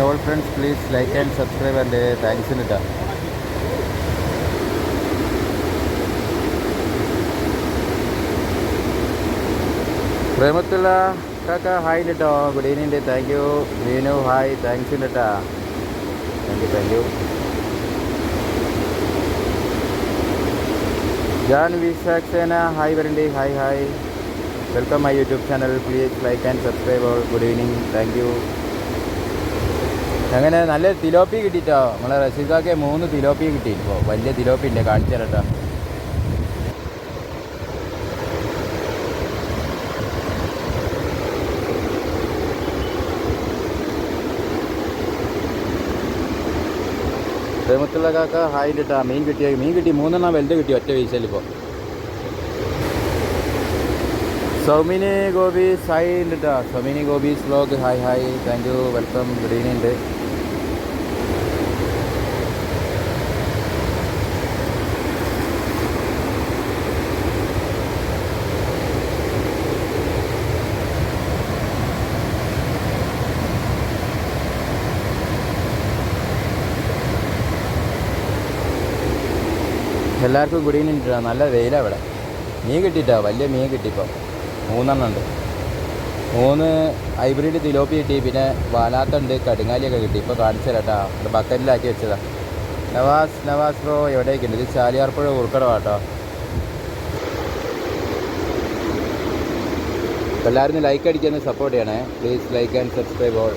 All friends please like and subscribe and thanks കേട്ടോ പ്രേമത്തുള്ള കാക്ക ഹായ് കേട്ടോ good evening thank you Veenu hi thanks കേട്ടാ thank you thank you ജാൻ വിശാഖ്സേന hi വരണ്ടി hi hi welcome my YouTube channel please like and subscribe good evening thank you അങ്ങനെ നല്ല തിലോപ്പി കിട്ടിയിട്ടോ നമ്മളെ റഷീദാക്കെ മൂന്ന് തിലോപ്പി കിട്ടി. ഇപ്പോൾ വലിയ തിലോപ്പി ഉണ്ട് കാണിച്ചു തരട്ടോ. പ്രേമത്തുള്ള കാക്ക ഹായ് ഇട്ടാ മീൻ കിട്ടിയ? മീൻ കിട്ടി. മൂന്നെണ്ണം വലുത് കിട്ടി. ഒറ്റ വീശൽ ഇപ്പോൾ സൗമിനി ഗോപീസ് ഹായ് ഉണ്ട് കേട്ടോ Saumini Gopi's vlog hi hi thank you welcome good evening ഉണ്ട് എല്ലാവർക്കും ഗുഡ് ഈവനിങ് ഉണ്ട് നല്ല വെയിലാണ് ഇവിടെ. മീൻ കിട്ടിയിട്ടാ? വലിയ മീൻ കിട്ടിയിപ്പോൾ മൂന്നെണ്ണം ഉണ്ട് മൂന്ന് ഹൈബ്രിഡ് തിലോപ്പി കിട്ടി പിന്നെ വാലാത്തുണ്ട് കടുങ്ങാലിയൊക്കെ കിട്ടി. ഇപ്പോൾ കാണിച്ചു തരാട്ടാ ഒരു ബക്കറ്റിലാക്കി വെച്ചതാ. നവാസ് നവാസ് ബ്രോ എവിടേക്കുണ്ട്? ഇത് ചാലിയാർപ്പുഴ ഉൾക്കടവാ കേട്ടോ എല്ലാവരും ലൈക്ക് അടിക്കാൻ സപ്പോർട്ട് ചെയ്യണേ. Please like and subscribe all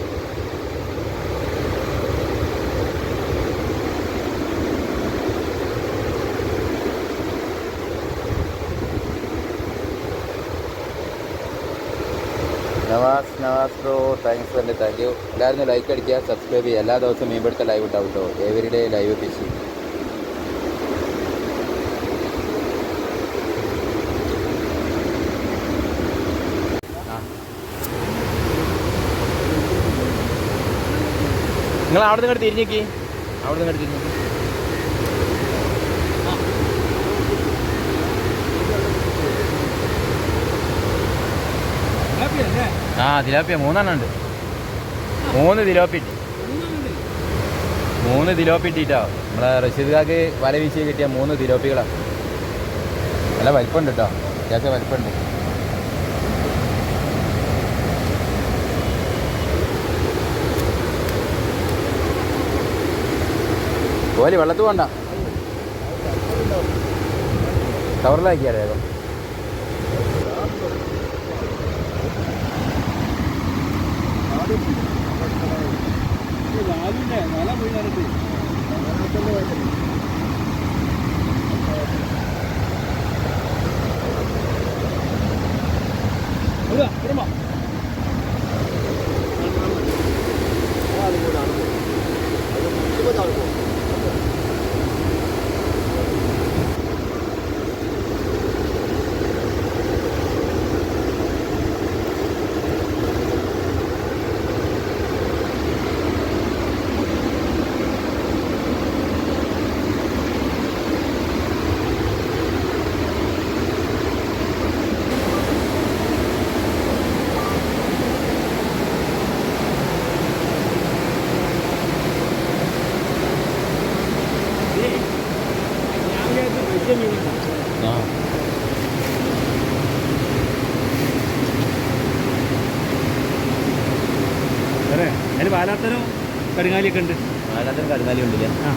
Navas Navas bro thanks വേണ്ടി താങ്ക് യു എല്ലാവരും ലൈക്ക് അടിക്കുക സബ്സ്ക്രൈബ് ചെയ്യുക. എല്ലാ ദിവസവും മീൻപിടുത്ത ലൈവ് ഉണ്ടാവും കേട്ടോ എവരിഡേ ലൈവ് ഫിഷ് നിങ്ങൾ അവിടെ നിന്ന് തിരിഞ്ഞേക്കി അവിടെ നിന്ന് തിരിഞ്ഞു ആ തിലോപ്പിയ മൂന്നെണ്ണം ഉണ്ട്. മൂന്ന് തിലോപ്പി ഇട്ടി. മൂന്ന് തിലോപ്പി ഇട്ടിട്ടോ? നമ്മളെ റഷീദ്കാക്ക് വല വീശി കിട്ടിയ മൂന്ന് തിലോപ്പികളാണ് നല്ല വലിപ്പമുണ്ട് കേട്ടോ. അത്യാവശ്യം വലിപ്പമുണ്ട്. കോലി വെള്ളത്ത് പോണ്ട. കവറിലാക്കിയാലേ വേഗം ആ അതെ അതിന് പാലാത്തരം കടുങ്ങാലിയൊക്കെ ഉണ്ട്. അതിനകത്ത് കരുങ്ങാലി ഉണ്ടല്ലേ? ആ.